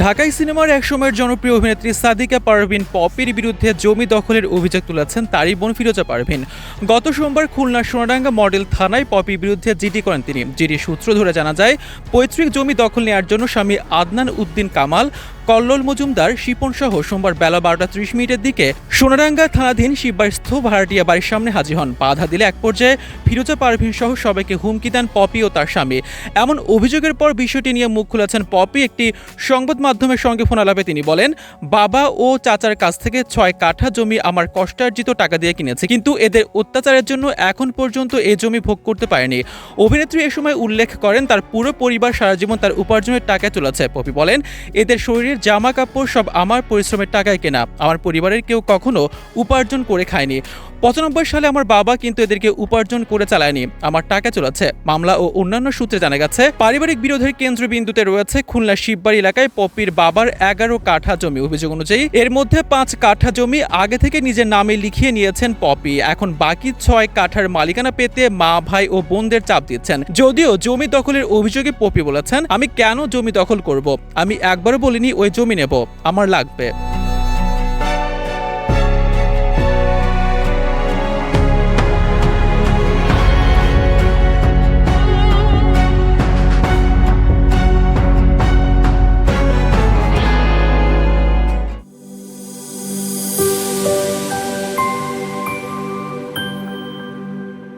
ঢাকাই সিনেমার একসময়ের জনপ্রিয় অভিনেত্রী সাদিকা পারভিন পপির বিরুদ্ধে জমি দখলের অভিযোগ তুলেছেন তারই বোন ফিরোজা পারভিন। গত সোমবার খুলনার সোনাডাঙ্গা মডেল থানায় পপির বিরুদ্ধে জিডি করেন তিনি। জিডির সূত্র ধরে জানা যায়, পৈতৃক জমি দখল নেওয়ার জন্য স্বামী আদনান উদ্দিন কামাল, কল্লোল মজুমদার, শিপন সহ সোমবার বেলা বারোটা ত্রিশ মিনিটের দিকে সোনাডাঙ্গা থানাধীন শিববাড়িস্থ ভাড়াটিয়া বাড়ির সামনে হাজির হন। বাধা দিলে এক পর্যায়ে ফিরোজা পারভিন সহ সবাইকে হুমকি দেন পপি ও তার স্বামী। এমন অভিযোগের পর বিষয়টি নিয়ে মুখ খুলেছেন পপি। একটি সংবাদ মাধ্যমের সঙ্গে ফোন আলাপে তিনি বলেন, বাবা ও চাচার কাছ থেকে ছয় কাঠা জমি আমার কষ্টার্জিত টাকা দিয়ে কিনেছে, কিন্তু এদের অত্যাচারের জন্য এখন পর্যন্ত এই জমি ভোগ করতে পারেনি। অভিনেত্রী এ সময় উল্লেখ করেন, তার পুরো পরিবার সারা জীবন তার উপার্জনের টাকায় চলেছে। পপি বলেন, এদের শরীরের জামা কাপড় সব আমার পরিশ্রমের টাকায় কেনা। আমার পরিবারের কেউ কখনো উপার্জন করে খায়নি। পঁচানব্বই সালে আমার বাবা কিন্তু এদেরকে উপার্জন করে চালায়নি। আমার টাকা চলেছে। মামলা ও অন্যান্য সূত্রে জানা গেছে, পারিবারিক বিরোধের কেন্দ্রবিন্দুতে রয়েছে খুলনা শিববাড়ি এলাকায় পপির বাবার এগারো কাঠা জমি। অভিযোগ অনুযায়ী, এর মধ্যে পাঁচ কাঠা জমি আগে থেকে নিজের নামে লিখিয়ে নিয়েছেন পপি। এখন বাকি ছয় কাঠার মালিকানা পেতে মা, ভাই ও বোনদের চাপ দিচ্ছেন। যদিও জমি দখলের অভিযোগে পপি বলেছেন, আমি কেন জমি দখল করব? আমি একবারও বলিনি, ওই জমি নেব। আমার লাগবে।